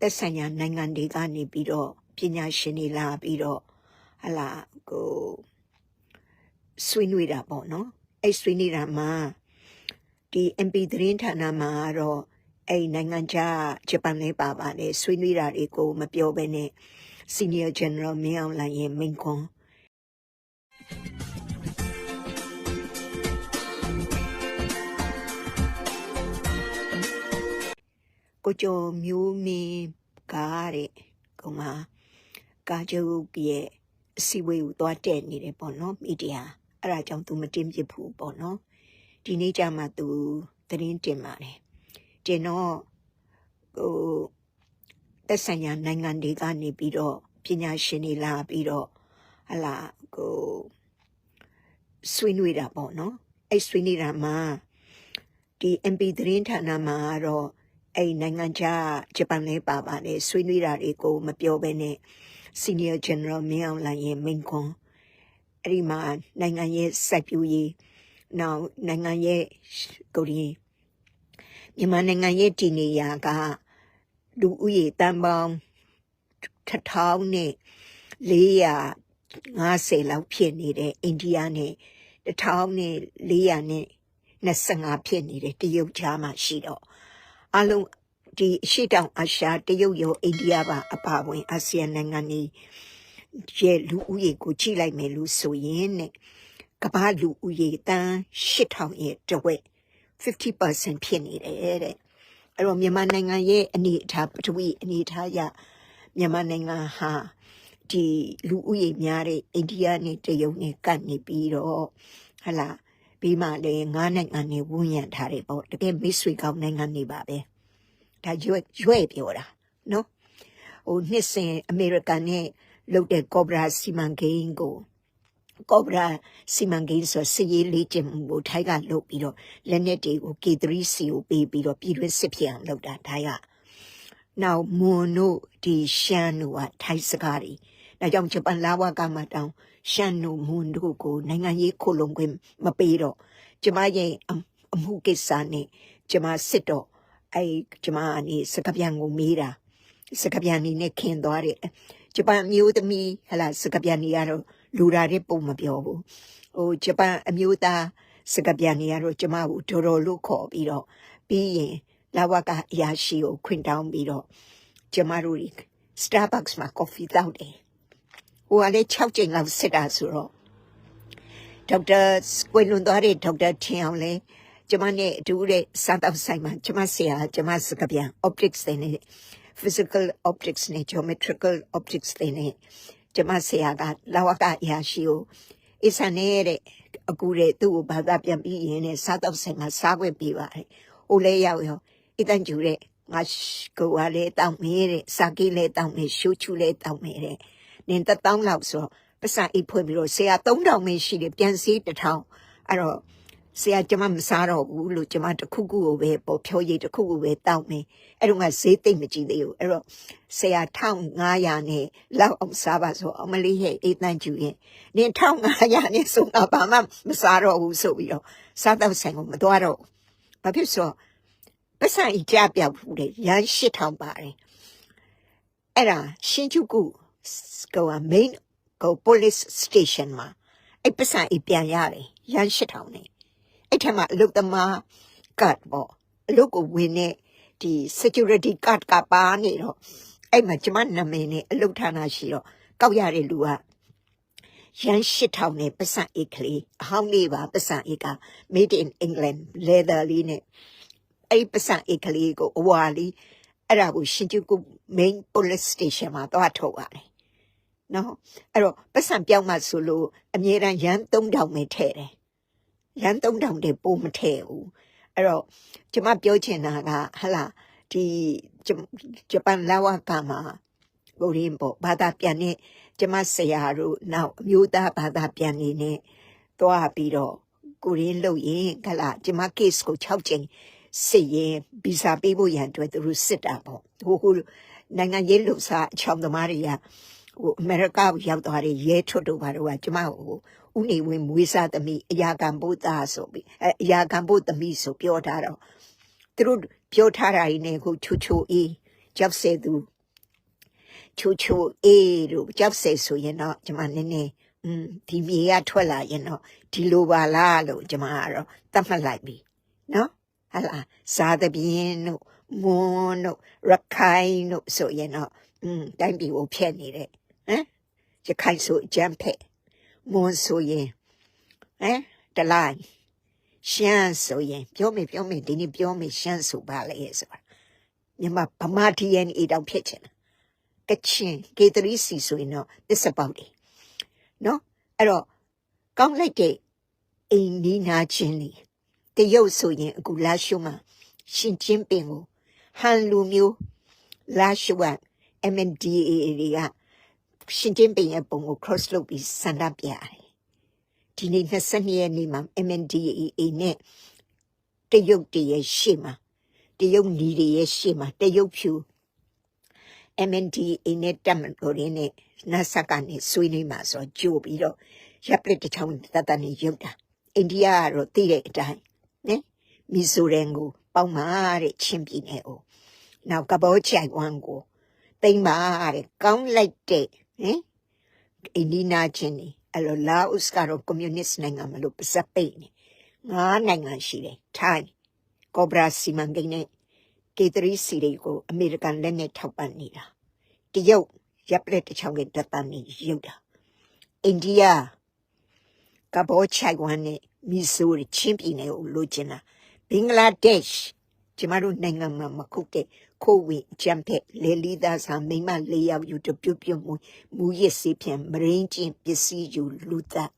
သက်ဆိုင်ရာနိုင်ငံတွေကနေပြီးတော့ပညာရှင်တွေလာပြီးတော့ဟလာကိုဆွေးနွေးတာပေါ့နော်အဲ့ဆွေးနွေးတာမှာဒီ MP သတင်းဌာနမှာတော့အဲ့နိုင်ငံခြားဂျပန်လေးပါပါတယ်ဆွေးနွေးတာတွေကိုမပြောဘဲနဲ့ Senior General မင်းအောင်လှိုင်ရဲ့မိန့်ခွန်း ကိုကျော်မျိုးမင်းကားတဲ့ကောင်မကာကျုပ်ရဲ့အစည်းအဝေးကိုသွားတက်နေတယ်ပေါ့နော်မီဒီယာအဲ့ဒါကြောင့် तू မတင်ပြဘူးပေါ့နော်ဒီနေ့ကျမှ तू သတင်းတင်ပါတယ်တင်တော့ဟိုသက်ဆိုင်ရာနိုင်ငံတွေကနေပြီးတော့ပညာရှင်တွေလာပြီးတော့ဟလာကိုဆွေးနွေးတာပေါ့နော်အဲ့ဆွေးနွေးတာမှာဒီ MP သတင်းဌာနမှာကတော့ အဲ့နိုင်ငံခြားဂျပန်လေးပါပါတယ်ဆွေးနွေးတာတွေကိုမပြောဘဲနဲ့ Senior General မင်းအောင်လှိုင်ရဲ့မိန့်ခွန်းအဲ့ဒီမှာနိုင်ငံရဲ့စိုက်ပျိုးရေးနောက်နိုင်ငံရဲ့ကိုရီးမြန်မာနိုင်ငံရဲ့တည်နေရာကလူဦးရေတန်ပေါင်းတစ်ထောင်နဲ့450လောက်ဖြစ်နေတဲ့အိန္ဒိယနဲ့တစ်ထောင်နဲ့400နဲ့25ဖြစ်နေတဲ့တရုတ်ကြားမှာရှိတော့ အလုံးဒီအရှိတောင်အာရှတရုတ်ရောအိန္ဒိယပါအပါအဝင်အာဆီယံနိုင်ငံတွေရဲ့လူဦးရေကိုကြည့်လိုက်မယ်လို့ဆိုရင်နဲ့ကမ္ဘာလူဦးရေတန်း8000ရဲ့တဝက်50%ဖြစ်နေတယ်တဲ့အဲ့တော့မြန်မာနိုင်ငံရဲ့အနေအထားပထဝီအနေအထားရမြန်မာနိုင်ငံဟာဒီလူဦးရေများတဲ့အိန္ဒိယနဲ့တရုတ်နဲ့ကပ်နေပြီးတော့ဟလာ ပြီးမှလည်းငါးနိုင်ငံနဲ့ဝန်းရံထားတယ်ပေါ့တကယ်မိတ်ဆွေကောင်းနိုင်ငံတွေပါပဲဒါရွက်ရွက်ပြောတာနော်ဟိုနှစ်စဉ်အမေရိကန်နဲ့လုပ်တဲ့ကောဘရာစီမံကိန်းကိုကောဘရာစီမံကိန်းဆိုစည်ရေးလေးကျင်မှုကိုထိုက်ကလုပ်ပြီးတော့လက်နက်တွေကို K3C ကိုပေးပြီးတော့ပြည်တွင်းစစ်ဖြစ်အောင်လုပ်တာဒါကနောက်မွန်တို့ဒီရှမ်းတို့ကထိုက်စကားတွေဒါကြောင့်ဂျပန်လာဝကမှာတောင်း ရှမ်းတို့မွန်တို့ကိုနိုင်ငံရေးခိုလုံခွင့်မပေးတော့ကျမရဲ့အအမှုကိစ္စနဲ့ကျမစစ်တော့အဲကျမအနေစကပြန်ကိုမေးတာစကပြန်နေနဲ့ခင်သွားတယ်ဂျပန်အမျိုးသမီးဟလာစကပြန်နေကတော့လူတာတဲ့ပုံမပြောဘူးဟိုဂျပန်အမျိုးသားစကပြန်နေကတော့ကျမကိုတော်တော်လို့ခေါ်ပြီးတော့ပြီးရင်လာဝကအရာရှိကိုခွင့်တောင်းပြီးတော့ကျမတို့ Starbucks မှာ coffee တောက်တယ် ဟိုကလည်း6ချိန်လောက်စစ်တာဆိုတော့ဒေါက်တာကိုလွန်သွားတဲ့ဒေါက်တာထင်အောင်လဲကျမနဲ့အတူတဲ့စားတော့ဆိုင်မှာကျမဆရာကျမစကပြန် optics တွေနဲ့ physical optics နဲ့ geometrical optics တွေနဲ့ကျမဆရာကလာဝကအရာရှိကိုအစနဲ့တဲ့အကူတဲ့သူ့ကိုဘာသာပြန်ပြီးရင်နဲ့စားတော့ဆိုင်မှာစားခွင့်ပေးပါတယ်။ဟိုလဲရောက်ရောအတန်ကျူတဲ့ငါကိုကလည်းတောင်းမေးတဲ့စာကိလည်းတောင်းမေးရှုချူလည်းတောင်းမေးတဲ့ နင်တစ်တောင်းလောက်ဆိုပတ်စံအိတ်ဖွင့်ပြီးတော့ဆရာ3000ပဲရှိတယ်ပြန်စီ1000အဲ့တော့ဆရာကျမမစားတော့ဘူးလို့ကျမတခုခုကိုပဲပေါ်ဖြောရည်တခုခုပဲတောင်းမယ်အဲ့တော့ငါဈေးသိမ့်မကြည့်သေးဘူးအဲ့တော့ဆရာ1500နဲ့လောက်အောင်စားပါဆိုအမလေးရဲ့အိတ်တန်ကျူရင်နင်1500နဲ့ဆိုတော့ဘာမှမစားတော့ဘူးဆိုပြီးတော့စားတော့ဆိုင်ကိုမသွားတော့ဘာဖြစ်ဆိုပတ်စံအကြပြောက်ဘူးလေရန်8000ပါတယ်အဲ့ဒါရှင်ကျုကု ကိုက main ကို police station မှာအဲ့ပတ်စံအပြန်ရတယ်ရန်8000နဲ့အဲ့ထက်မှအလုတ်သမား card ပေါ့အလုတ်ကိုဝင်တဲ့ဒီ security card ကပါနေတော့အဲ့မှာကျမနာမည်နဲ့အလုတ်ဌာနရှိတော့ကောက်ရတဲ့လူကရန်8000နဲ့ပတ်စံအိတ်ကလေးအဟောင်းလေးပါပတ်စံအိတ်က made in England leather လေးနဲ့အဲ့ပတ်စံအိတ်ကလေးကိုအဝါလေးအဲ့ဒါကိုရှင်ကျုကု main police station မှာသွားထုတ်ရတယ် နော်အဲ့တော့ပတ်စံပြောင်းမှဆိုလို့အမြဲတမ်းရန်3000ပဲထည့်တယ်ရန်3000တည်းပို့မထည့်ဘူးအဲ့တော့ကျမပြောချင်တာကဟလာဒီဂျပန်လာဝကမှာဘိုရင်းပေါ့ဘာသာပြန်နေကျမဆရာတို့နောက်အမျိုးသားဘာသာပြန်နေနဲ့တွားပြီးတော့ကိုရင်းလို့ရင်ခလာကျမ case ကို6ချိန်စစ်ရင်ဗီဇာပေးဖို့ရန်အတွက်သူတို့စစ်တာပေါ့ဟိုဟိုနိုင်ငံရေးလူစားအချောင်းသမားတွေက ဟိုအမေရိကရောက်သွားတဲ့ရဲထွတ်တို့ဘာတို့ကကျမဟိုဥနေဝင်မွေးစားသမီးအရာခံဖို့သားဆိုပြီးအဲအရာခံဖို့သမီးဆိုပြောထားတော့သူတို့ပြောထားတာ ਈ နဲ့ကိုချိုချိုအေး ကြောက်စေသူချိုချိုအေးတို့ကြောက်စေဆိုရင်တော့ကျွန်မနည်းနည်းอืมဒီမြေကထွက်လာရင်တော့ဒီလိုပါလားလို့ကျွန်မကတော့သတ်မှတ်လိုက်ပြီနော်ဟာလာစားသပြင်းတို့မွန်းတို့ရခိုင်တို့ဆိုရင်တော့อืมတိုင်းပြည်ကိုဖျက်နေတဲ့ ဟမ်ရခိုင်ဆိုအကြမ်းဖက်မွန်းဆိုရင်ဟမ်တလိုက်ရှမ်းဆိုရင်ပြောမေပြောမေဒီနေ့ပြောမေရှမ်းဆိုပါလေဆိုတာမြန်မာဗမာ DNA တောင်ဖြစ်ချင်တာကချင်ကေတရီစီဆိုရင်တော့သစ္စာပေါက်တယ်နော်အဲ့တော့ကောင်းလိုက်တဲ့အိမ်နီးနာချင်းလေတရုတ်ဆိုရင်အခုလာရှုမှာရှင်ချင်းပင်ကိုဟန်လူမျိုးလာရှုက MNDAA တွေက ရှင်ချင်းပင်ရဲ့ပုံကို cross လုပ်ပြီးဆန္ဒပြတယ်ဒီနေ့22ရက်နေ့မှာ MNDAA နဲ့တရုတ်တည်းရဲ့ရှေ့မှာတရုတ်ညီတွေရဲ့ရှေ့မှာတရုတ်ဖြူ MNDAA နဲ့တက်မလို့ရင်းနဲ့နတ်ဆက်ကနေဆွေးနွေးမှာဆိုတော့ကြိုပြီးတော့ရပ်ပလက်တစ်ချောင်းတတ်တတ်နေရုပ်တာအိန္ဒိယကတော့သိတဲ့အတိုင်းနော်မီဇိုရမ်ကိုပေါက်မာတဲ့ချင်းပြည်နယ်ကိုနောက်ကဘောချိုင်ဝမ်ကိုတိမ့်ပါတဲ့ကောင်းလိုက်တဲ့ ဟင်အိန္ဒိနာချင်းနေအဲ့လိုလာအိုကတော့ကွန်မြူနစ်နိုင်ငံမလို့ပစပိတ်နေငါးနိုင်ငံရှိတယ်ထိုင်းကောဘရာစီမန်ကိန်းနဲ့ကေတရီစီတွေကိုအမေရိကန်လက်နဲ့ထောက်ပံ့နေတာတရုတ်ရပ်ပလက်တစ်ချောင်းကတတ်တန်နေရုပ်တာအိန္ဒိယကဘောချိုင်ဝမ်နဲ့မီဇိုရီချင်းပြည်နယ်ကိုလိုချင်တာဘင်္ဂလားဒေ့ရှ် ကျမတို့နိုင်ငံမှာမခုတ်တဲ့ခိုးဝင်ဂျမ်ဖက်လေလီသားစာမိန်းမလေးယောက်ယူတပြုတ်ပြုတ်မူမူရစ်စေးဖြန်မရင်းချင်းပစ္စည်းယူလူသား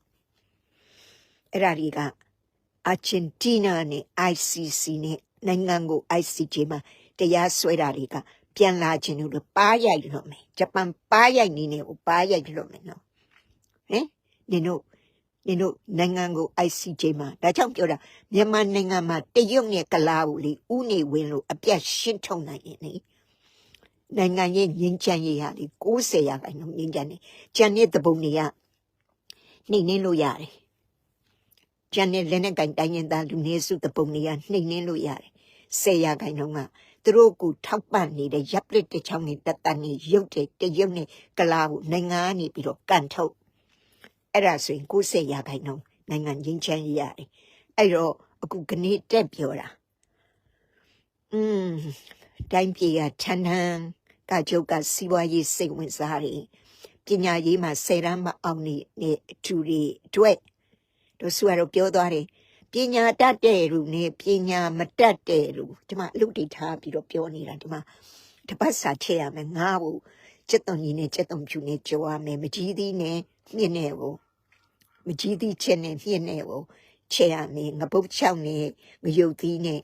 အဲ့ဒါတွေကအာဂျင်တီးနားနဲ့ ICC နဲ့နိုင်ငံကို ICJ မှာတရားစွဲတာတွေကပြန်လာခြင်းလို့ပါရိုက်လို့မယ်ဂျပန်ပါရိုက်နေနေကိုပါရိုက်လို့မယ်နော်ဟင်နင်တို့ နင်တို့နိုင်ငံကို ICJ မှာဒါကြောင့်ပြောတာမြန်မာနိုင်ငံမှာတရုတ်နဲ့ကလာဘူးလေဥနေဝင်လို့အပြတ်ရှင်းထုံနိုင်ရင်လေနိုင်ငံရဲ့ငင်းချမ်းရေးဟာလေ90ရာခိုင်နှုန်းငင်းချမ်းနေကြံတဲ့တပုံတွေကနှိမ့်နှင်းလို့ရတယ်ကြံတဲ့လက်နဲ့ကင်တိုင်းရင်သားလူနည်းစုတပုံတွေကနှိမ့်နှင်းလို့ရတယ်10ရာခိုင်နှုန်းကသူတို့ကိုထောက်ပံ့နေတဲ့ရပ်ပလစ်တစ်ချောင်းနဲ့တက်တန်နေရုပ်တဲ့တရုတ်နဲ့ကလာဘူးနိုင်ငံကနေပြီးတော့ကန်ထုတ် အဲ့ဒါဆိုရင်90ရာခိုင်နှုန်းနိုင်ငံငင်းချမ်းရေးရတယ်အဲ့တော့အခုကနေ့တက်ပြောတာอืมတိုင်းပြည်ကထန်းထန်းကကြုတ်ကစီးပွားရေးစိတ်ဝင်စားတယ်ပညာရေးမှာဆယ်တန်းမအောင်နေတဲ့အထူတွေအတွက်တို့စုရတော့ပြောသွားတယ်ပညာတတ်တဲ့လူနဲ့ပညာမတတ်တဲ့လူဒီမှာအလုပ်တွေထားပြီးတော့ပြောနေတာဒီမှာတပတ်စာထည့်ရမယ်ငါ့ကိုစက်သွန်ကြီးနဲ့စက်သွန်ဖြူနဲ့ကြောရမယ်မကြီးသီးနဲ့ မြင့်နဲ့ကိုမကြီးသီးချက်နဲ့မြင့်နဲ့ကိုချဲရမယ်ငပုတ်ချောင်းနဲ့ငရုတ်သီးနဲ့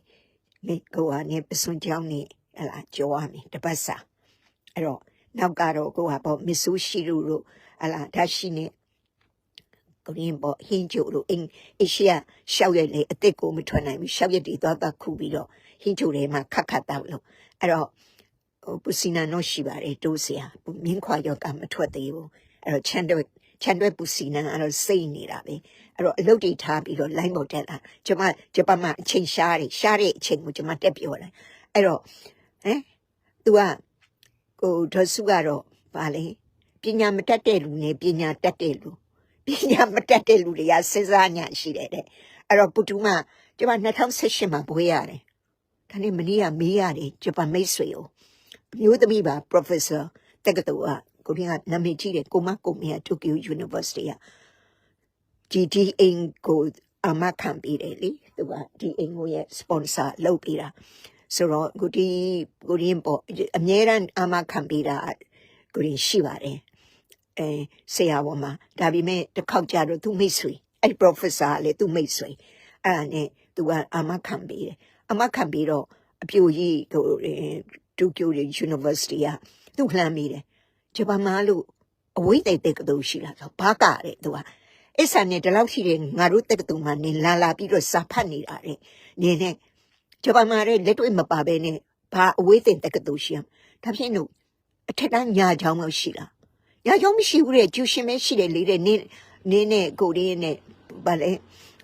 မိကိုဟာနဲ့ပစွန်ချောင်းနဲ့ဟလာကြောရမယ်တပတ်စာအဲ့တော့နောက်ကတော့ကိုဟာပေါ့မစ်ဆူရှိတို့ဟလာဒါရှိနဲ့ကိုရင်းပေါ့ဟင်းချိုတို့အင်းအရှိယရှောက်ရက်လေအစ်စ်ကိုမထွက်နိုင်ဘူးရှောက်ရက်တွေသွားသွားခုပြီးတော့ဟင်းချိုထဲမှာခက်ခက်တောက်လို့အဲ့တော့ဟိုပူစီနာတော့ရှိပါတယ်တိုးစရာမြင်းခွာရောကမထွက်သေးဘူးအဲ့တော့ချန်တော့ ချန်တော့ပူစီနာအဲ့တော့စိတ်နေတာပဲအဲ့တော့အလုပ်တွေထားပြီးတော့ line ပေါ်တက်လာကျွန်မဂျပန်မှာအချိန်ရှားတယ်ရှားတဲ့အချိန်ကိုကျွန်မတက်ပြောတယ်အဲ့တော့ဟမ် तू ကကိုဒေါ်စုကတော့ဗာလေပညာမတတ်တဲ့လူနဲ့ပညာတတ်တဲ့လူပညာမတတ်တဲ့လူတွေကစဉ်းစားညာရှိတယ်တဲ့အဲ့တော့ပုတူမကျွန်မ2018မှာဘွေးရတယ်ဒါနဲ့မနေ့ကမေးရတယ်ဂျပန်မိတ်ဆွေကိုအမျိုးသမီးပါ professor တက္ကသိုလ်က ကိုရင်းကနာမည်ကြီးတယ်ကိုမကိုမီယာတိုကျို University က GDA ကိုအမခံပေးတယ်လေသူကဒီအင်ကိုရဲ့ sponsor လုပ်ပေးတာဆိုတော့ကိုဒီကိုရင်းပေါ့အများရန်အမခံပေးတာကိုရင်းရှိပါတယ်အဲဆရာပေါ်မှာဒါပေမဲ့တစ်ခေါက်ကြတော့သူမိတ်ဆွေအဲ့ professor ကလေသူမိတ်ဆွေအဲ့ဒါနဲ့သူကအမခံပေးတယ်အမခံပြီးတော့အပြိုကြီးဟိုတိုကျို University ကသူ့လှမ်းမိတယ် ဂျပန်မှာလို့အဝိသိတက်ကတူရှိလာတော့ဘာကတဲ့သူကအစ္ဆာနဲ့ဒီလောက်ရှိတယ်ငါတို့တက်ကတူမှာနေလာလာပြီးတော့စာဖတ်နေတာတဲ့နေနဲ့ဂျပန်မှာတဲ့လက်တွေ့မပါဘဲနဲ့ဘာအဝိသိတက်ကတူရှိရဒါဖြင့်လို့အထက်တန်းညာချောင်းလို့ရှိလား။ညာကြောင့်မရှိဘူးတဲ့ကျူရှင်မဲရှိတယ်လေတဲ့နင်းနင်းနဲ့ကိုရင်းနဲ့ဗာလဲ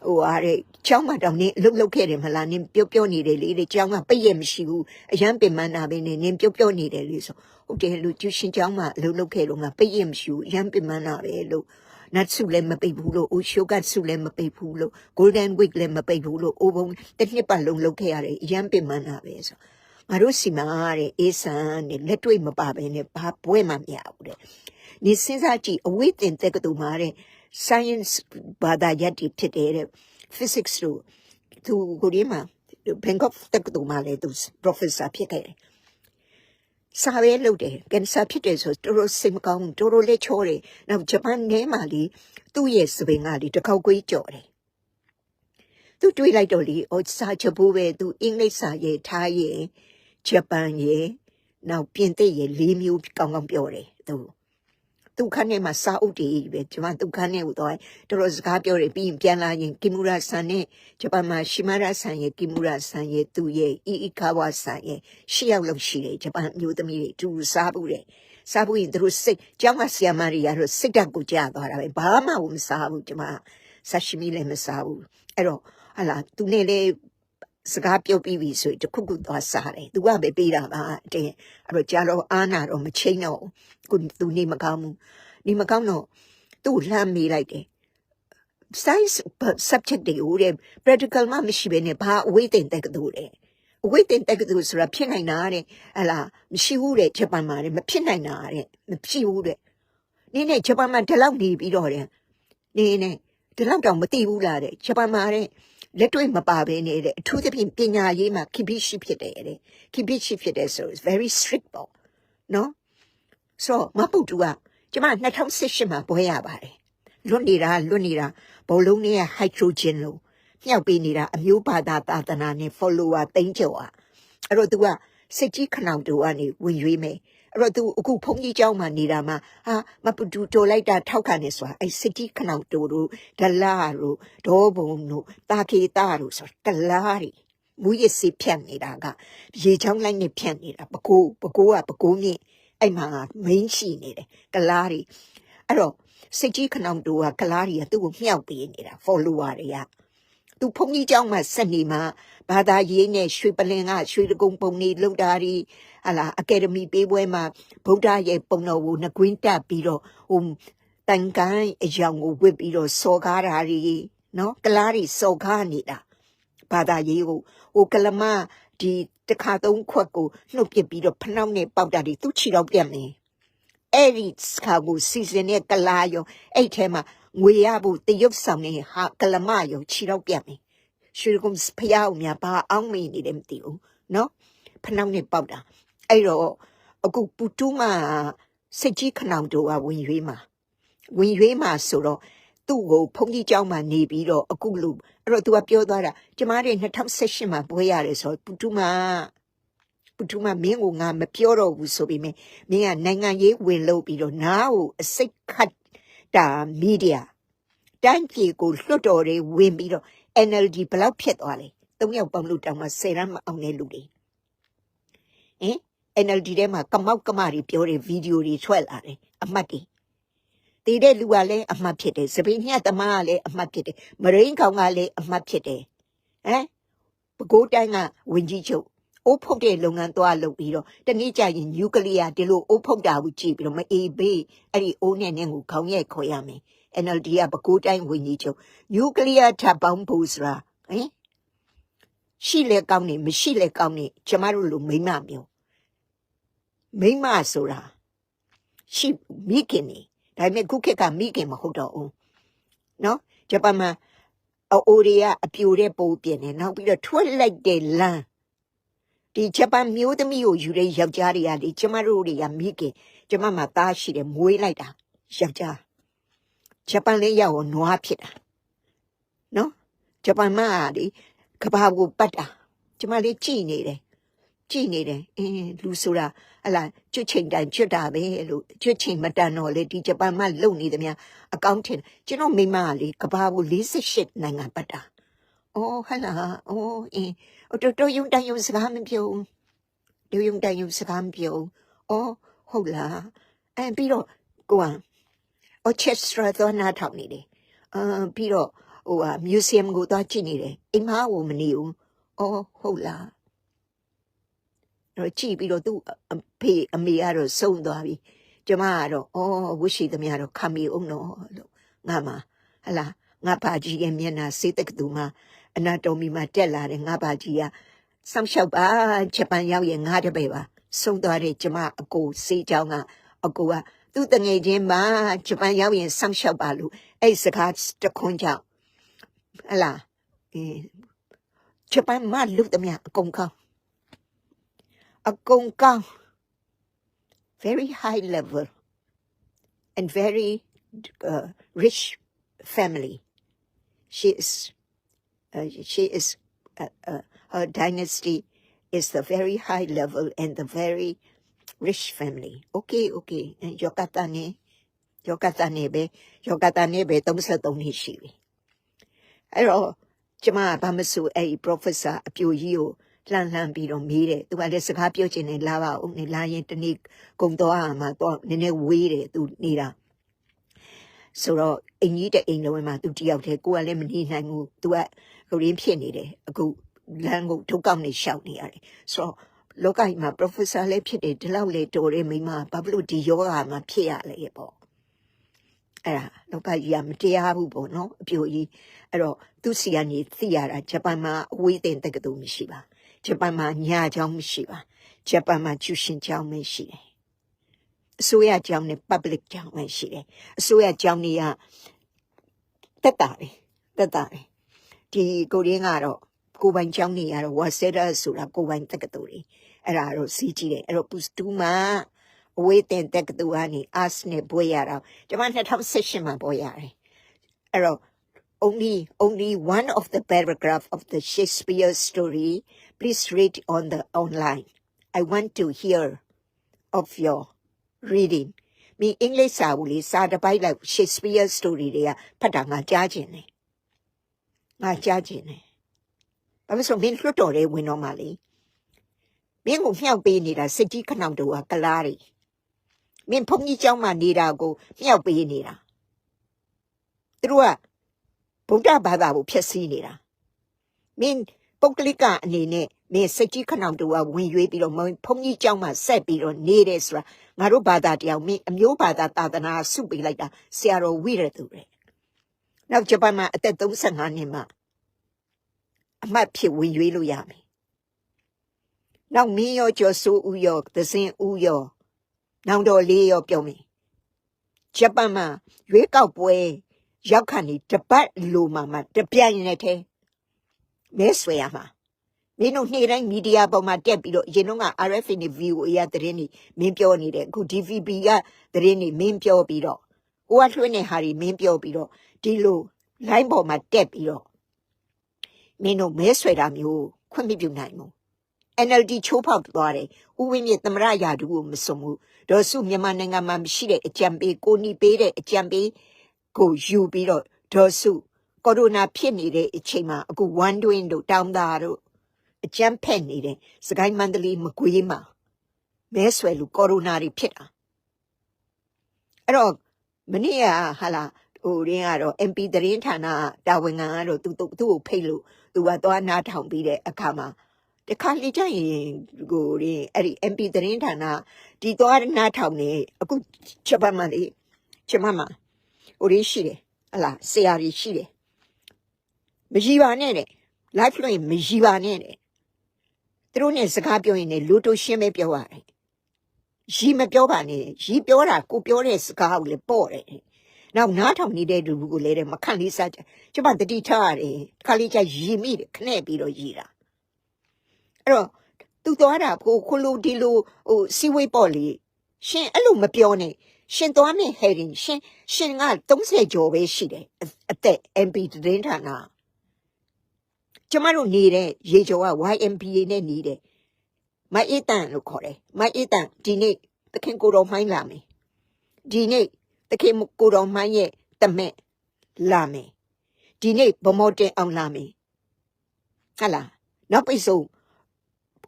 ဟိုအားတဲ့ကျောင်းမှာတောင်နင်းအလုပ်လုပ်ခဲ့တယ်မလားနင်းပြောပြောနေတယ်လေတဲ့ကျောင်းကပိတ်ရမရှိဘူးအရန်ပင်မနာပဲနေနင်းပြောပြောနေတယ်လေဆို ဟုတ်တယ်လူကျူရှင်ကျောင်းမှာအလုပ်လုပ်ခဲ့တော့ငါပိတ်ရမရှိဘူးအရန်ပင်မနာပဲလို့နတ်စုလည်းမပိတ်ဘူးလို့အိုရှိုကတ်စုလည်းမပိတ်ဘူးလို့ golden week လည်းမပိတ်ဘူးလို့အိုဘုံတစ်နှစ်ပတ်လုံးလုပ်ခဲ့ရတယ်အရန်ပင်မနာပဲဆိုငါတို့စီမှာတဲ့အေးဆန်နဲ့လက်တွေ့မပါဘဲနဲ့ဘာပွဲမှမရဘူးတဲ့နေစဉ်းစားကြည့်အဝိသင်တက်ကတူမှာတဲ့ science ဘာသာရပ်တွေဖြစ်တယ်တဲ့ physics တို့သူကိုဒီမှာ Bangkok တက္ကသိုလ်မှာလည်းသူ professor ဖြစ်ခဲ့တယ် စာပဲလုပ်တယ်ကန်ဆာဖြစ်တယ်ဆိုတော်တော်စိတ်မကောင်းဘူးတော်တော်လေးချောတယ်နောက်ဂျပန်ထဲမှာလေသူ့ရဲ့စပင်ကလေတစ်ခေါက်ကွေးကြော်တယ်သူတွေးလိုက်တော့လေအော်စာချဖို့ပဲသူအင်္ဂလိပ်စာရဲ့ထားရဲ့ဂျပန်ရဲ့နောက်ပြင်သစ်ရဲ့လေးမျိုးကောင်းကောင်းပြောတယ်သူ သူခန်းထဲမှာစာအုပ်တွေပဲကျမသူခန်းထဲကိုတော့တော်တော်စကားပြောတယ်ပြီးရင်ပြန်လာရင်ကီမူရာဆန်နဲ့ဂျပန်မှာရှီမာရာဆန်ရဲ့ကီမူရာဆန်ရဲ့သူရဲ့အီအီကာဝါဆန်ရဲ့ရှစ်ယောက်လောက်ရှိတယ်ဂျပန်အမျိုးသမီးတွေသူစားဘူးတယ်စားဘူးရင်သူတို့စိတ်ကျောင်းကဆီယမာတွေကတော့စိတ်ဓာတ်ကိုကြာသွားတာပဲဘာမှမစားဘူးကျမဆာရှိမီလည်းမစားဘူးအဲ့တော့ဟာလာသူနဲ့လေ စကားပြောပြီးပြီဆိုရင်တခုခုသွားစားတယ်။ तू ကပဲပေးတာပါတဲ့။အဲ့တော့ကြာတော့အာနာတော့မချိန်တော့ဘူး။ခု तू နေမကောင်းဘူး။နေမကောင်းတော့သူ့လှမ်းမေးလိုက်တယ်။ science subject တွေကိုတဲ့ practical မှမရှိဘဲနဲ့ဘာအဝိသင်တက်ကတူတဲ့။အဝိသင်တက်ကတူဆိုတာဖြစ်နိုင်တာတဲ့။ဟလာမရှိဘူးတဲ့ဂျပန်မှာတဲ့မဖြစ်နိုင်တာတဲ့မဖြစ်ဘူးတဲ့။နင်းနဲ့ဂျပန်မှာဒီလောက်နေပြီးတော့တဲ့။နင်းနဲ့ ဒီလောက်တောင်မသိဘူးလားတဲ့။ဂျပန်မှာတဲ့လက်တွေ့မပါဘဲနဲ့တဲ့အထူးသဖြင့်ပညာရေးမှာခိပိရှိဖြစ်တယ်တဲ့ခိပိရှိဖြစ်တယ်ဆို very strict ပေါ့နော်ဆိုမပုတ်တူကကျမ2018မှာပွဲရပါတယ်လွတ်နေတာလွတ်နေတာဘုံလုံးနဲ့ hydrogen လို့မြောက်ပေးနေတာအမျိုးဘာသာသာသနာနဲ့ follower သိန်းကျော်อ่ะအဲ့တော့ तू ကစစ်ကြီးခနောင်တူကနေဝင်ရွေးမယ် အဲ့တော့ तू အခုဖုန်ကြီးเจ้าမှာနေတာမှာဟာမပတူတော်လိုက်တာထောက်ခံနေဆိုတာအဲ့စစ်ကြီးခနောင်တူတို့ဒလာတို့ဒေါဘုံတို့တာခေတာတို့ဆိုတလားတွေမူရစ်စီဖြတ်နေတာကရေချောင်းလိုက်နဲ့ဖြတ်နေတာပကိုးပကိုးကပကိုးမြင့်အဲ့မှာမင်းရှိနေတယ်ကလားတွေအဲ့တော့စစ်ကြီးခနောင်တူကကလားတွေကသူ့ကိုမြှောက်ပေးနေတာ follower တွေက သူဖုန်ကြီးเจ้าမှာစက်နေမှာဘာသာရေးနဲ့ရွှေပလင်ကရွှေတကုံပုံနေလောက်တာတွေဟလာအကယ်ဒမီပေးပွဲမှာဗုဒ္ဓရဲ့ပုံတော်ကိုနှကွင်းတက်ပြီးတော့ဟိုတန်ကိုင်းအယောင်ကိုဝစ်ပြီးတော့စော်ကားတာတွေနော်ကလားတွေစော်ကားနေတာဘာသာရေးကိုဟိုကလမဒီတခါသုံးခွက်ကိုနှုတ်ပစ်ပြီးတော့ဖနှောက်နဲ့ပေါက်တာတွေသူ့ချီတော့ပြတ်နေအဲ့ဒီစကားကိုစီစဉ်တဲ့ကလားရောအဲ့ထဲမှာ ငွေရဖို့တရုပ်ဆောင်နေဟာကလမရောချီတော့ပြတ်နေရွှေကုန်းဖျားအောင်များဘာအောင်မင်းနေတယ်မသိဘူးနော်ဖနှောက်နဲ့ပေါက်တာအဲ့တော့အခုပူတူးမှာစစ်ကြီးခနောင်တို့ကဝင်ရွေးမှာဝင်ရွေးမှာဆိုတော့သူ့ကိုဖုန်ကြီးเจ้าမှာနေပြီးတော့အခုလို့အဲ့တော့ तू ကပြောသွားတာကျမတို့2018မှာပွဲရတယ်ဆိုတော့ပူတူးမှာပူတူးမှာမင်းကငါမပြောတော့ဘူးဆိုပြီးမင်းမင်းကနိုင်ငံရေးဝင်လို့ပြီးတော့နားကိုအစိတ်ခတ် တာမီဒီယာတိုင်းပြည်ကိုလွတ်တော်တွေဝင်ပြီးတော့ NLD ဘယ်လောက်ဖြစ်သွားလဲ၃ယောက်ပေါင်းလို့တောင်မှ10ရမ်းမအောင်တဲ့လူတွေဟင် NLD ထဲမှာကမောက်ကမတွေပြောတဲ့ဗီဒီယိုတွေထွက်လာတယ်အမှတ်တွေတည်တဲ့လူကလည်းအမှတ်ဖြစ်တယ်စပင်းညက်သမားကလည်းအမှတ်ဖြစ်တယ်မရင်းကောင်ကလည်းအမှတ်ဖြစ်တယ်ဟမ်ပကိုးတိုင်းကဝင်ကြီးချုပ် အိုးဖုတ်တဲ့လုပ်ငန်းသွားလုပ်ပြီးတော့တနေ့ကျရင်နျူကလ িয়ার ဒီလိုအိုးဖုတ်တာကိုကြည့်ပြီးတော့မအေးဘေးအဲ့ဒီအိုးနဲ့နဲ့ကိုခေါင်းရိုက်ခေါ်ရမယ် NLD ကပဲခူးတိုင်းဝန်ကြီးချုပ်နျူကလ িয়ার ထပ်ပေါင်းဖို့ဆိုတာဟင်ရှိလေကောင်းနေမရှိလေကောင်းနေကျမတို့လိုမိမမျိုးမိမဆိုတာရှိမိခင်နေဒါပေမဲ့ခုခေတ်ကမိခင်မဟုတ်တော့ဘူးနော်ဂျပန်မှာအိုရီကအပြိုတဲ့ပိုးပြင်းနေနောက်ပြီးတော့ထွက်လိုက်တဲ့လမ်း ဒီဂျပန်မျိုးသမီးကိုယူတဲ့ယောက်ျားတွေကလေကျမတို့တွေကမိခင်ကျမမှာသားရှိတယ်မွေးလိုက်တာယောက်ျားဂျပန်လေးရောက်တော့နွားဖြစ်တာနော်ဂျပန်မှာလေကဘာကိုပတ်တာကျမလေးကြည်နေတယ်ကြည်နေတယ်အင်းလူဆိုတာဟလာကျွတ်ချိန်တိုင်းကျွတ်တာပဲလို့ကျွတ်ချိန်မတန်တော့လေဒီဂျပန်မှာလုံနေသမျှအကောင့်ထင်ကျွန်တော်မိမကလေကဘာကို48နိုင်ငံပတ်တာ အော်ဟလာအော်အင်းတော်တော်ယုံတန်ယုံစကားမပြောဘူးတော်ယုံတန်ယုံစကားမပြောဘူးအော်ဟုတ်လားအဲပြီးတော့ကိုက orchestra သွားနားထောင်နေတယ်အာပြီးတော့ဟိုဟာမြူဆီယမ်ကိုသွားကြည့်နေတယ်အိမ်မကိုမနေဘူးအော်ဟုတ်လားအဲ့တော့ကြည့်ပြီးတော့သူ့အဖေအမေကတော့စုံသွားပြီကျမကတော့အော်ဝရှိသမျှတော့ခမီအောင်တော့လို့ငါမှဟလာငါဘာကြီးရဲ့မျက်နှာစေးတက္ကသိုလ်မှာ အနာတိုမီမှာတက်လာတယ်ငါဘာကြီးကစောင့်ရှောက်ပါဂျပန်ရောက်ရင်ငါတပည့်ပါဆုံးသွားတဲ့ကျမအကိုစေးချောင်းကအကိုကသူ့တငယ်ချင်းမှာဂျပန်ရောက်ရင်စောင့်ရှောက်ပါလို့အဲ့စကားတခွန်းကြောင့်ဟလာအင်းဂျပန်မှာလူသမျှအကုန်ကောင်းအကုန်ကောင်း very high level and very uh, rich family she is uh, she is uh, uh, her dynasty is the very high level and the very rich family okay okay ယောဂတာနေယောဂတာနေပဲယောဂတာနေပဲ33နှစ်ရှိပြီအဲ့တော့ကျမကဘာမဆိုအဲ့ဒီ professor အပြိုကြီးကိုလှမ်းလှမ်းပြီးတော့မေးတယ်သူကလည်းစကားပြောချင်တယ်လာပါဦးနေလာရင်တနေ့ကုံတော့အာမှာတော့နည်းနည်းဝေးတယ်သူနေတာဆိုတော့အင်ကြီးတဲ့အိမ်လုံးမှာသူတယောက်တည်းကိုကလည်းမနေနိုင်ဘူးသူက ကိုရင်းဖြစ်နေတယ်အခုလမ်းကိုထုတ်ကောက်နေရှောက်နေရတယ်ဆိုတော့လောကကြီးမှာ professor လည်းဖြစ်တယ်ဒီလောက်လေတော်တယ်မိမဘာဖြစ်လို့ဒီယောဂါမှာဖြစ်ရလဲပေါ့အဲ့ဒါလောကကြီးကမတရားဘူးပေါ့နော်အပြိုကြီးအဲ့တော့သူစီကနေသိရတာဂျပန်မှာအဝေးတင်တက္ကသိုလ်မရှိပါဂျပန်မှာညာကျောင်းမရှိပါဂျပန်မှာကျူရှင်ကျောင်းပဲရှိတယ်အစိုးရကျောင်းနဲ့ public ကျောင်းပဲရှိတယ်အစိုးရကျောင်းတွေကတက်တာတယ်တက်တာတယ် ဒီကိုရင်းကတော့ကိုယ်ပိုင်ကျောင်းတွေကတော့ဝါဆဲဒါဆိုတာကိုယ်ပိုင်တက္ကသိုလ်တွေအဲ့ဒါတော့စီးကြည့်တယ်အဲ့တော့ပူစတူမှာအဝေးတင်တက္ကသိုလ်ကနေ arts နဲ့ဘွဲရတော့ကျွန်မ2016မှာဘွဲရတယ်အဲ့တော့ only only one of the paragraph of the Shakespeare story please read on the online i want to hear of your reading မင်းအင်္ဂလိပ်စာဘူးလေစာတစ်ပိုက်လိုက် Shakespeare story တွေကဖတ်တာငါကြားခြင်းတယ် ငါကြားခြင်းတယ်ဘာလို့ဆိုမင်းလွတ်တော်တဲ့ဝင်တော့မှလေမင်းကိုမြှောက်ပေးနေတာစစ်ကြီးခဏောင်တူကကလားတွေမင်းဖုန်ကြီးเจ้าမှနေတာကိုမြှောက်ပေးနေတာသူတို့ကဗုဒ္ဓဘာသာကိုဖျက်ဆီးနေတာမင်းပုတ်ကလိကအနေနဲ့မင်းစစ်ကြီးခဏောင်တူကဝင်ရွေးပြီးတော့မင်းဖုန်ကြီးเจ้าမှဆက်ပြီးတော့နေတယ်ဆိုတာငါတို့ဘာသာတရားမင်းအမျိုးဘာသာသာသနာစုပေးလိုက်တာဆရာတော်ဝိရသူတဲ့ နောက်ဂျပန်မှာအသက်35နှစ်မှအမတ်ဖြစ်ဝင်ရွေးလို့ရမယ်။နောက်မင်းရောကျော်စိုးဦးရောသစင်ဦးရောနောင်တော်လေးရောပြောမယ်။ဂျပန်မှာရွေးကောက်ပွဲရောက်ခါနေတပတ်လိုမှမှတပြိုင်နက်တည်းမဲဆွဲရမှာမင်းတို့နေ့တိုင်းမီဒီယာပေါ်မှာတက်ပြီးတော့ရင်တော့က RFA နဲ့ VOA သတင်းတွေမင်းပြောနေတယ်အခု DVB ကသတင်းတွေမင်းပြောပြီးတော့ကိုကလွှင့်နေဟာတွေမင်းပြောပြီးတော့ ဒီလို line ပေါ်မှာတက်ပြီးတော့မင်းတို့မဲဆွဲတာမျိုးခွင့်မပြုနိုင်ဘူး NLD ချိုးဖောက်သွားတယ်ဥဝင်းမြင့်သမရရာတူကိုမစွန်ဘူးဒေါ်စုမြန်မာနိုင်ငံမှာမရှိတဲ့အကြံပေးကိုနီပေးတဲ့အကြံပေးကိုယူပြီးတော့ဒေါ်စုကိုရိုနာဖြစ်နေတဲ့အချိန်မှာအခု1 twin တို့တောင်းတာတို့အကြမ်းဖက်နေတဲ့စကိုင်းမန္တလေးမကွေးမှာမဲဆွဲလူကိုရိုနာတွေဖြစ်တာအဲ့တော့မနေ့ကဟာလာ ဟိုရင်းကတော့ MP သတင်းဌာနတာဝန်ခံကတော့သူသူသူ့ကိုဖိတ်လို့သူကသွားနားထောင်ပြီးတဲ့အခါမှာတခါလေကြရင်ကိုရင်းအဲ့ဒီ MP သတင်းဌာနဒီသွားနားထောင်နေအခုချက်ပတ်မှလေချက်မမှာဟိုရင်းရှိတယ်ဟလာဆရာကြီးရှိတယ်မကြီးပါနဲ့တဲ့ live လို့ရင်မကြီးပါနဲ့တဲ့သူတို့နဲ့စကားပြောရင်လည်းလူတို့ရှင်းပဲပြောရတယ်ရီမပြောပါနဲ့ရီပြောတာကိုပြောတဲ့စကားကိုလည်းပေါ့တယ် နောက်နားထောင်နေတဲ့လူကိုလည်းတဲ့မခန့်လေးစားကြကျမတတိထားရတယ်ခါလေးကျရီမိတယ်ခနဲ့ပြီးတော့ရီတာအဲ့တော့သူသွားတာကိုခလိုဒီလိုဟိုစီဝေးပေါ့လေရှင်အဲ့လိုမပြောနဲ့ရှင်သွားနေဟဲ့ရင်ရှင်ရှင်က30ကျော်ပဲရှိတယ်အအသက် MP သတင်းဌာနကျမတို့နေတဲ့ရေကျော်က YMPA နဲ့နေတယ်မအေးတန်လို့ခေါ်တယ်မအေးတန်ဒီနေ့သခင်ကိုတော်မှိုင်းလာမယ်ဒီနေ့ သခင်ကိုတော်မှိုင်းရဲ့တမက်လာမယ်ဒီနေ့ဗမော်တင်အောင်လာမယ်ဟာလားနောက်ပိတ်ဆုံး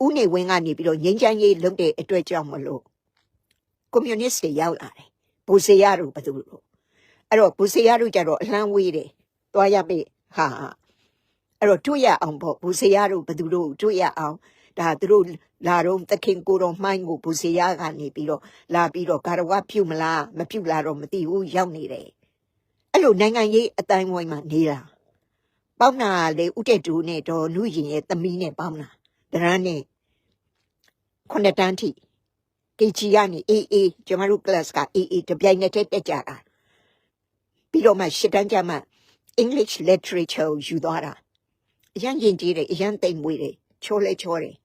ဦးနေဝင်းကနေပြီးတော့ငင်းချမ်းရေးလုပ်တဲ့အတွက်ကြောင့်မလို့ကွန်မြူနစ်တွေရောက်လာတယ်ဘူစေရတို့ဘယ်သူလို့အဲ့တော့ဘူစေရတို့ကြတော့အလန်းဝေးတယ်တွားရမေ့ဟာအဲ့တော့တွေ့ရအောင်ပေါ့ဘူစေရတို့ဘသူတို့တွေ့ရအောင် ဒါသူတို့လာတော့သခင်ကိုတော်မှိုင်းကိုဘူစေရကနေပြီးတော့လာပြီးတော့ဂါရဝပြုတ်မလားမပြုတ်လာတော့မသိဘူးရောက်နေတယ်အဲ့လိုနိုင်ငံရေးအတိုင်းဝိုင်းမှာနေတာပေါက်နာလေဥတက်တူနဲ့ဒေါ်နုရင်ရဲ့သမီးနဲ့ပေါက်နာဒရန်းနဲ့ခုနှစ်တန်းထိ KG ကနေ AA ကျမတို့ class က AA တပြိုင်နက်တည်းတက်ကြတာပြီးတော့မှရှစ်တန်းကျမှ English literature ကိုယူသွားတာအရန်ရင်ကြီးတယ်အရန်တိမ်မွေးတယ်ချောလဲချောတယ်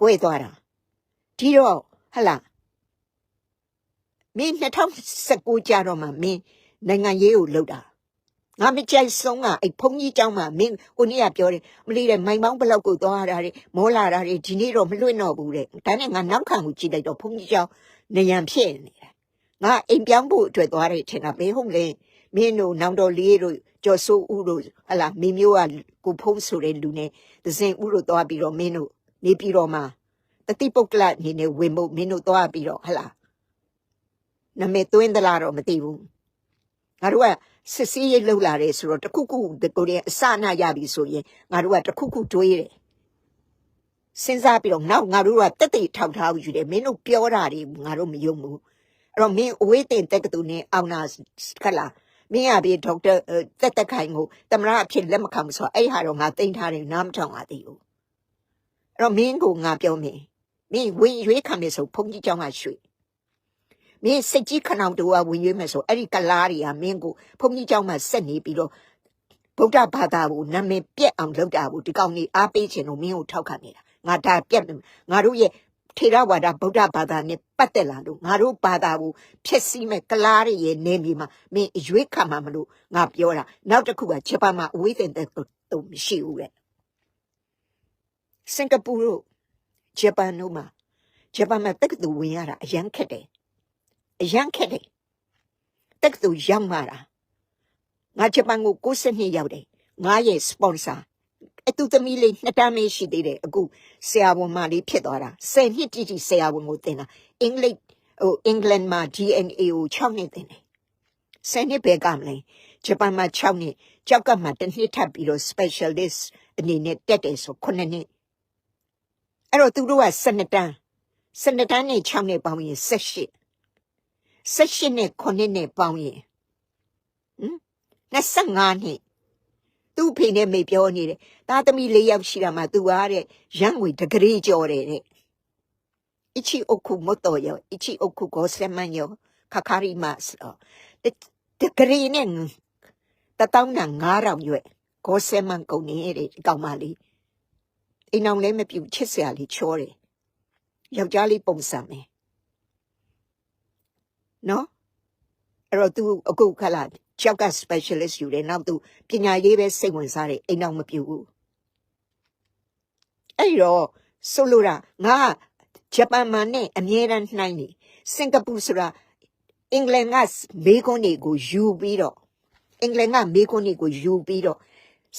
ကွဲသွားတာဒီတော့ဟလာမင်း2019ကြာတော့မှမင်းနိုင်ငံရေးကိုလှုပ်တာငါမကြိုက်ဆုံးကအဲ့ဖုန်ကြီးကြောင်းမှာမင်းကိုနေ့ကပြောတယ်မလေးတဲ့မိုင်ပေါင်းဘလောက်ကိုသွားရတာတွေမောလာတာတွေဒီနေ့တော့မလွင့်တော့ဘူးတဲ့ဒါနဲ့ငါနောက်ခံကိုကြည့်လိုက်တော့ဖုန်ကြီးကြောင်းနေရန်ဖြစ်နေတာငါအိမ်ပြောင်းဖို့အတွက်သွားတဲ့အချိန်ကမင်းဟုတ်လေမင်းတို့နောင်တော်လေးတို့ကျော်စိုးဦးတို့ဟလာမင်းမျိုးကကိုဖုံးဆိုတဲ့လူနဲ့သစင်ဦးတို့သွားပြီးတော့မင်းတို့ နေပြီးတော့မှတတိပုတ်ကလအနေနဲ့ဝင်ဖို့မင်းတို့သွားပြီးတော့ဟလာနမေသွင်းသလားတော့မသိဘူးငါတို့ကစစ်စည်းရေးလှုပ်လာတယ်ဆိုတော့တခုခုဒီကိုယ်ရဲ့အစနာရပြီဆိုရင်ငါတို့ကတခုခုတွေးတယ်စဉ်းစားပြီးတော့နောက်ငါတို့ကတက်တက်ထောက်ထားယူတယ်မင်းတို့ပြောတာတွေငါတို့မယုံဘူးအဲ့တော့မင်းအဝေးတင်တက်ကတူနဲ့အောင်နာခလာမင်းကပြီးဒေါက်တာတက်တက်ခိုင်ကိုတမရအဖြစ်လက်မခံဘူးဆိုတော့အဲ့ဟာတော့ငါသိမ်းထားတယ်နားမထောင်ပါသေးဘူး အဲ့တော့မင်းကိုငါပြောမယ်မင်းဝင်ရွေးခံမယ်ဆိုဘုန်းကြီးကျောင်းကရွှေ့မင်းစိတ်ကြီးခဏောင်တူကဝင်ရွေးမယ်ဆိုအဲ့ဒီကလားတွေကမင်းကိုဘုန်းကြီးကျောင်းမှာဆက်နေပြီးတော့ဗုဒ္ဓဘာသာကိုနာမည်ပြက်အောင်လုပ်တာကိုဒီကောင်ကြီးအားပေးခြင်းလို့မင်းကိုထောက်ခံနေတာငါဒါပြက်ငါတို့ရဲ့ထေရဝါဒဗုဒ္ဓဘာသာနဲ့ပတ်သက်လာလို့ငါတို့ဘာသာကိုဖျက်ဆီးမဲ့ကလားတွေရဲ့နေပြည်မှာမင်းအရွေးခံမှာမလို့ငါပြောတာနောက်တစ်ခုကဂျပန်မှာအဝိဇ္ဇာတုံမရှိဘူးတဲ့ စင်ကာပူတို့ဂျပန်တို့မှာဂျပန်မှာတက္ကသိုလ်ဝင်ရတာအရန်ခက်တယ်အရန်ခက်တယ်တက္ကသိုလ်ရောက်မှာတာငါဂျပန်ကို62ရောက်တယ်ငါရဲ့စပွန်ဆာအတူသမီးလေးနှစ်တန်းမေးရှိသေးတယ်အခုဆရာဝန်မလေးဖြစ်သွားတာ10နှစ်တိတိဆရာဝန်ကိုတင်တာအင်္ဂလိပ်ဟိုအင်္ဂလန်မှာ DNA ကို6နှစ်တင်တယ်10နှစ်ပဲကမလဲဂျပန်မှာ6နှစ်ကြောက်ကမှတစ်နှစ်ထပ်ပြီးတော့ specialist အနေနဲ့တက်တယ်ဆို9နှစ် အဲ့တော့သူတို့က12တန်း12တန်းနဲ့6နှစ်ပေါင်းရင်18 18နဲ့9နဲ့ပေါင်းရင်ဟမ်25နှစ်သူ့ဖေနဲ့မေပြောနေတယ်သားသမီး၄ယောက်ရှိတာမှသူကတဲ့ရန်ငွေတကလေးကြော်တယ်တဲ့အချီအုတ်ခုမတော်ရောအချီအုတ်ခုကိုစမန်ယောခခရီမတ်တကလေးနဲ့တတောင်းနာ9000ရွက်ကိုစမန်ကုန်နေတဲ့ကောင်မလေး အိမ်အောင်လည်းမပြူချစ်စရာလေးချောတယ်ယောက်ျားလေးပုံစံမယ်နော်အဲ့တော့ तू အခုခလာကျောက်က specialist ယူတယ်နောက်သူပညာရေးပဲစိတ်ဝင်စားတယ်အိမ်အောင်မပြူဘူးအဲ့တော့ဆိုလိုတာငါဂျပန်မှာနဲ့အမြဲတမ်းနှိုင်းနေစင်ကာပူဆိုတာအင်္ဂလန်ကမေကွန်းတွေကိုယူပြီးတော့အင်္ဂလန်ကမေကွန်းတွေကိုယူပြီးတော့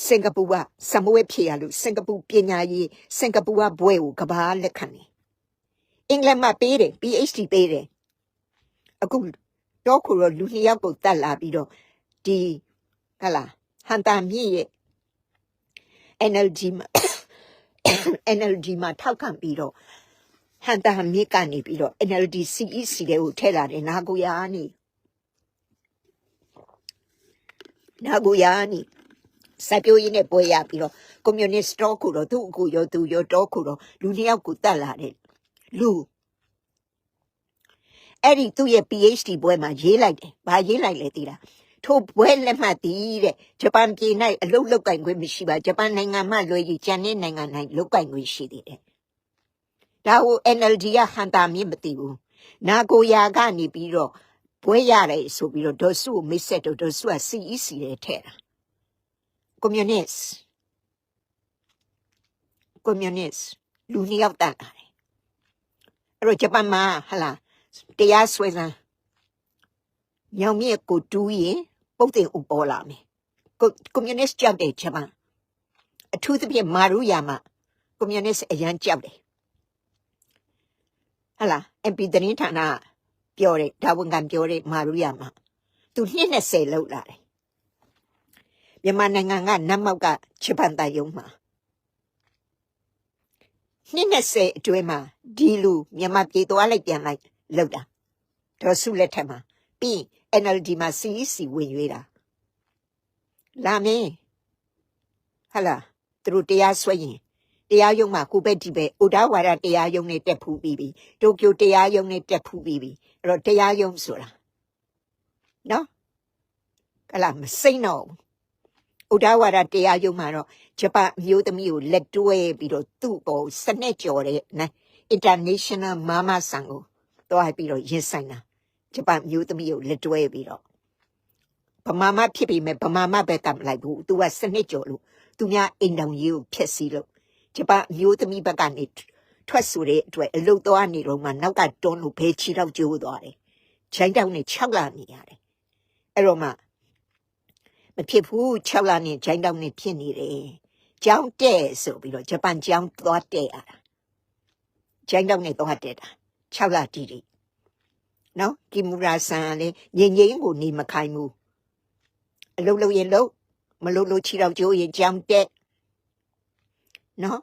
စင်ကာပူကစမဝဲဖြစ်ရလို့စင်ကာပူပညာရေးစင်ကာပူကဘွဲကိုကဘာလက်ခံနေအင်္ဂလန်မှာပေးတယ် PhD ပေးတယ်အခုတော့ခုတော့လူနှစ်ယောက်ကိုတတ်လာပြီးတော့ဒီဟလာဟန်တာမြင့်ရဲ့ NLG မှာ NLG မှာထောက်ခံပြီးတော့ဟန်တာမြင့်ကနေပြီးတော့ NLD CEC တွေကိုထည့်လာတယ်နာကိုယာနီနာကိုယာနီ စိုက်ပျိုးရေးနဲ့ပွဲရပြီးတော့ကွန်မြူနစ်တော့ခုတော့သူ့အကူရောသူရောတော့ခုတော့လူနှစ်ယောက်ကိုတတ်လာတယ်လူအဲ့ဒီသူ့ရဲ့ PhD ဘွဲမှာရေးလိုက်တယ်။ဘာရေးလိုက်လဲသိလား။ထိုဘွဲလက်မှတ်တည်တဲ့ဂျပန်ပြည်၌အလုတ်လုတ်ကင်ခွင့်မရှိပါဂျပန်နိုင်ငံမှလွယ်ကြီးကျန်တဲ့နိုင်ငံ၌လုတ်ကင်ခွင့်ရှိသေးတယ်။ဒါကို NLD ကဟန်တာမြင့်မသိဘူး။နာကိုယာကနေပြီးတော့ဘွဲရတယ်ဆိုပြီးတော့ဒေါ်စုကိုမိတ်ဆက်တော့ဒေါ်စုက CEC ထဲထည့်တာ။ Communist Communist လူနှစ်ယောက်တတ်လာတယ်။အဲ့တော့ဂျပန်မှာဟလာတရားစွဲစမ်းညောင်မြင့်ကိုတူးရင်ပုတ်တင်ဥပေါ်လာမယ်ကိုကွန်မြူနစ်ကြောက်တယ်ဂျပန်အထူးသဖြင့်မာရူယာမှာကွန်မြူနစ်အရန်ကြောက်တယ်ဟလာ MP သတင်းဌာနပြောတယ်ဒါဝန်ခံပြောတယ်မာရူယာမှာသူနှစ်20လောက်လာတယ် မြန်မာနိုင်ငံကနတ်မောက်ကဂျပန်တန်ယုံမှာနှစ်20အတွင်းမှာဒီလူမြန်မာပြည်သွားလိုက်ပြန်လိုက်လောက်တာဒေါ်စုလက်ထက်မှာပြီးရင် NLD မှာ CEC ဝင်ရွေးတာလာမင်းဟလာသူတို့တရားစွဲရင်တရားရုံးမှာကိုပဲဒီပဲဥဒါဝါဒတရားရုံးနဲ့တက်ဖူးပြီးပြီတိုကျိုတရားရုံးနဲ့တက်ဖူးပြီးပြီအဲ့တော့တရားရုံးဆိုတာနော်ကလာမစိမ့်တော့ဘူး ဥဒါဝါဒတရားရုံးမှာတော့ဂျပန်အမျိုးသမီးကိုလက်တွဲပြီးတော့သူ့ကိုစနစ်ကြော်တဲ့နော် international mama ဆန်ကိုတွားပြီးတော့ရင်ဆိုင်တာဂျပန်အမျိုးသမီးကိုလက်တွဲပြီးတော့ဗမာမဖြစ်ပြီးမဲ့ဗမာမပဲကမလိုက်ဘူး तू ကစနစ်ကြော်လို့သူများအိမ်တောင်ကြီးကိုဖျက်ဆီးလို့ဂျပန်အမျိုးသမီးဘက်ကနေထွက်ဆိုတဲ့အတွက်အလုတ်သွားနေတော့မှနောက်ကတွန်းလို့ဘဲချီတော့ကျိုးသွားတယ်ချိုင်းတောင်နဲ့6လနေရတယ်အဲ့တော့မှ မဖြစ်ဘူး6လနဲ့ချိုင်းတောင်နဲ့ဖြစ်နေတယ်ကျောင်းတဲ့ဆိုပြီးတော့ဂျပန်ကျောင်းသွားတဲ့ရတာချိုင်းတောင်နဲ့သွားတဲ့တာ6လတီတီနော်ကီမူရာဆန်ကလည်းငင်ငိမ့်ကိုနေမခိုင်းဘူးအလုတ်လုတ်ရင်လုတ်မလုတ်လို့ချီတော့ကျိုးရင်ကျောင်းတဲ့နော်